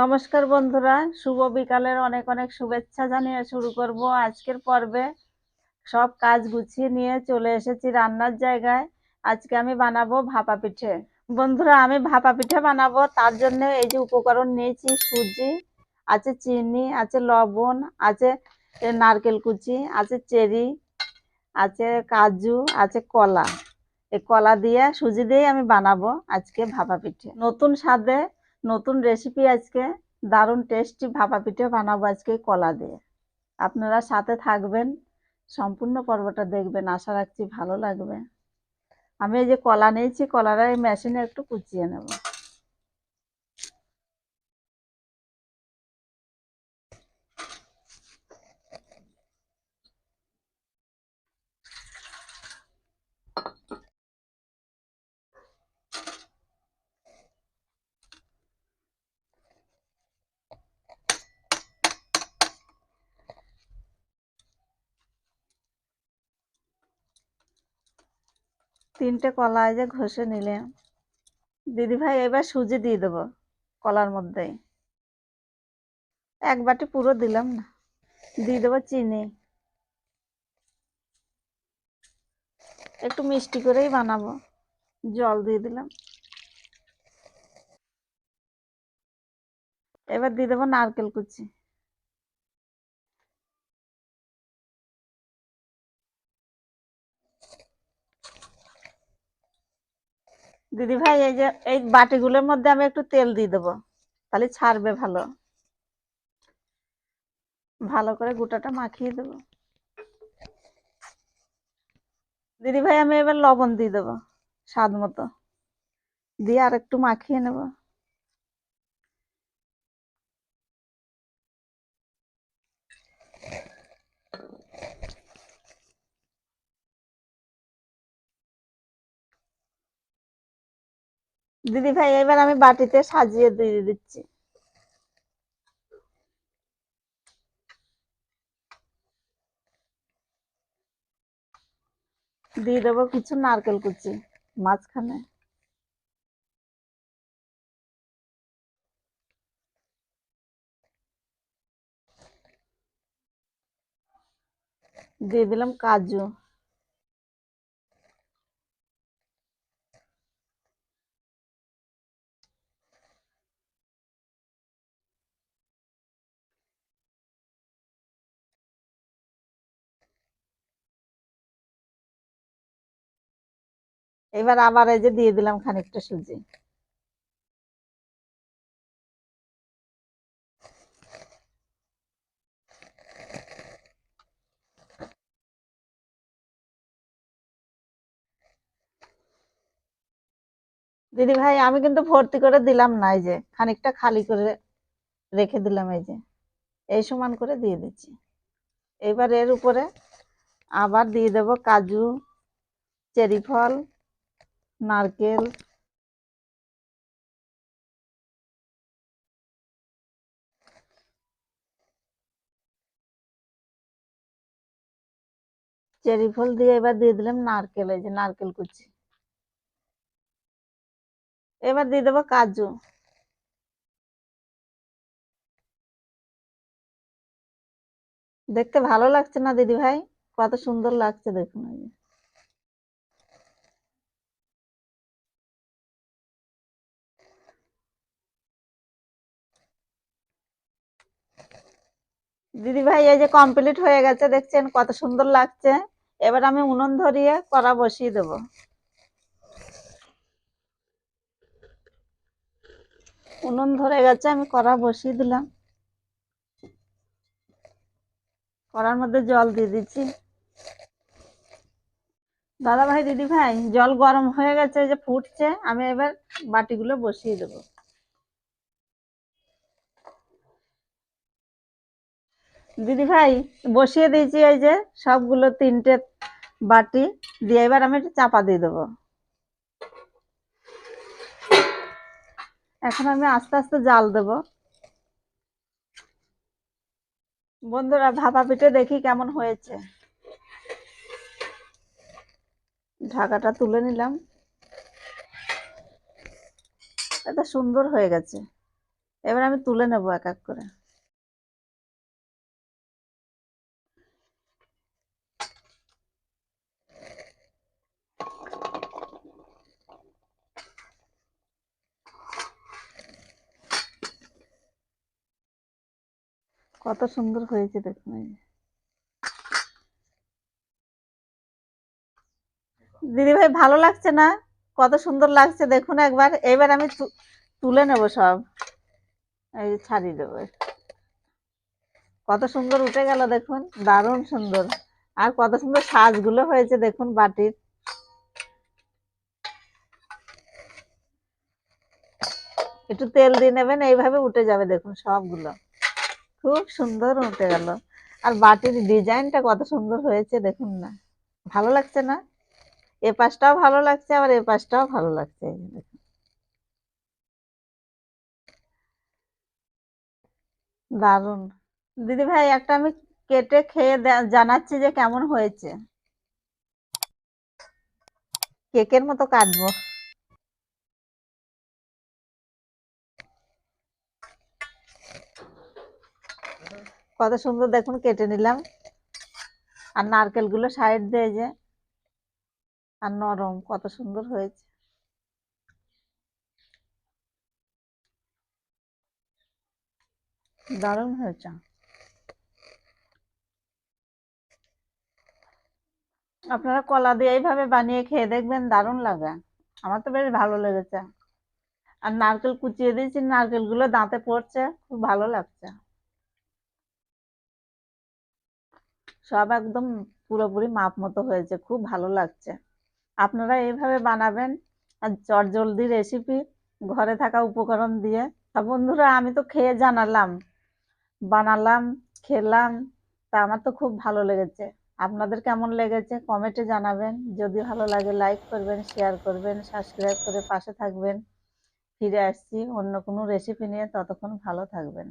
নমস্কার বন্ধুরা, শুভ বিকালের অনেক অনেক শুভেচ্ছা জানিয়ে শুরু করব আজকের পর্বে। সব কাজ গুছিয়ে নিয়ে চলে এসেছি রান্নার জায়গায়। আজকে আমি বানাবো ভাপা পিঠে। বন্ধুরা, আমি ভাপা পিঠে বানাবো, তার জন্য এই যে উপকরণ নিয়েছি, সুজি, আছে চিনি, আছে লবণ, আছে নারকেল কুচি, আছে চেরি, আছে কাজু, আছে কলা। এই কলা দিয়ে সুজি দিয়ে আমি বানাবো আজকে ভাপা পিঠে। নতুন স্বাদে নতুন রেসিপি আজকে, দারুণ টেস্টি ভাপা পিঠে বানাবো আজকে কলা দিয়ে। আপনারা সাথে থাকবেন, সম্পূর্ণ পর্বটা দেখবেন, আশা রাখছি ভালো লাগবে। আমি এই যে কলা নিয়েছি, কলাটা এই মেশিনে একটু কুচিয়ে নেব। তিনটে কলা যে ঘষে নিলে। দিদি ভাই এবার সুজি দিয়ে দেবো কলার মধ্যে এক বাটি পুরো দিলাম না, দিয়ে দেবো চিনি। একটু মিষ্টি করেই বানাবো, জল দিয়ে দিলাম। এবার দিয়ে দেবো নারকেল কুচি। দিদি ভাই এই যে, এই বাটিগুলোর মধ্যে আমি একটু তেল দিয়ে দেবো। তাহলে ছাড়বে ভালো। ভালো করে গোটাটা মাখিয়ে দেবো। দিদি ভাই আমি এবার লবণ দিয়ে দেবো, স্বাদ মতো। দিয়ে আর একটু মাখিয়ে নেব। দিদি ভাই, এবার আমি বাটিতে সাজিয়ে দিয়ে দিচ্ছি। দিয়ে দেবো কিছু নারকেল কুচি মাঝখানে। দিয়ে দিলাম কাজু। এবার আবার এই যে দিয়ে দিলাম খানিকটা সুজি। দিদি ভাই, আমি কিন্তু ভর্তি করে দিলাম না, এই যে খানিকটা খালি করে রেখে দিলাম, এই যে। এই সমান করে দিয়ে দিচ্ছি। এবার এর উপরে আবার দিয়ে দেব কাজু, চেরি ফল নারকেল। চেরি ফল দিয়ে এবার দিয়ে দিলাম নারকেল, এই যে নারকেল কুচি। এবার দিয়ে দেবো কাজু। দেখতে ভালো লাগছে না দিদি ভাই কত সুন্দর লাগছে দেখুন। দিদি ভাই এই যে কমপ্লিট হয়ে গেছে, দেখছেন কত সুন্দর লাগছে। এবার আমি উনুন ধরিয়ে কড়া বসিয়ে দেবো। উনুন ধরে গেছে, আমি কড়া বসিয়ে দিলাম। কড়ার মধ্যে জল দিয়ে দিচ্ছি। দাদা ভাই দিদি ভাই জল গরম হয়ে গেছে যে ফুটছে, আমি এবার বাটিগুলো বসিয়ে দেবো। দিদি ভাই, বসিয়ে দিয়েছি এই যে সবগুলো তিনটে বাটি দিয়ে এবার আমি একটু চাপা দিয়ে দেবো। এখন আমি আস্তে আস্তে জাল দেবো। বন্ধুরা ভাপা পিঠে দেখি কেমন হয়েছে। ঢাকাটা তুলে নিলাম। এটা সুন্দর হয়ে গেছে। এবার আমি তুলে নেব এক এক করে। কত সুন্দর হয়েছে দেখুন দিদি ভাই ভালো লাগছে না? কত সুন্দর লাগছে দেখুন একবার। এবার আমি তুলে নেব সব। এই যে ছাড়িয়ে দেবো। কত সুন্দর উঠে গেল দেখুন। দারুণ সুন্দর। আর কত সুন্দর সাজগুলো হয়েছে দেখুন বাটির। একটু তেল দিয়ে নেবেন, এইভাবে উঠে যাবে দেখুন সবগুলো। খুব সুন্দর উঠে গেল। আর বাটির ডিজাইনটা কত সুন্দর হয়েছে দেখুন না। ভালো লাগছে না? এ পাশটাও ভালো লাগছে, আবার এ পাশটাও ভালো লাগছে। দারুণ। দিদি ভাই, একটা আমি কেটে খেয়ে জানাচ্ছি যে কেমন হয়েছে। কেকের মতো কাটবো। কত সুন্দর দেখুন, কেটে নিলাম। আর নারকেলগুলো সাইড দিয়ে যে, আর নরম, কত সুন্দর হয়েছে। দারুণ হয়েছে। আপনারা কলা দিয়ে এইভাবে বানিয়ে খেয়ে দেখবেন, দারুণ লাগে। আমার তো বেশ ভালো লেগেছে। আর নারকেল কুচিয়ে দিয়েছি নারকেলগুলো দাঁতে পড়ছে, খুব ভালো লাগছে। সব একদম পুরোপুরি মাপ মতো হয়েছে, খুব ভালো লাগছে। আপনারা এইভাবে বানাবেন আর চটজলদি রেসিপি ঘরে থাকা উপকরণ দিয়ে। তা বন্ধুরা, আমি তো খেয়ে জানালাম, বানালাম, খেলাম, তা আমার তো খুব ভালো লেগেছে। আপনাদের কেমন লেগেছে কমেন্টে জানাবেন। যদি ভালো লাগে লাইক করবেন শেয়ার করবেন সাবস্ক্রাইব করে পাশে থাকবেন। ফিরে আসছি অন্য কোনো রেসিপি নিয়ে, ততক্ষণ ভালো থাকবেন।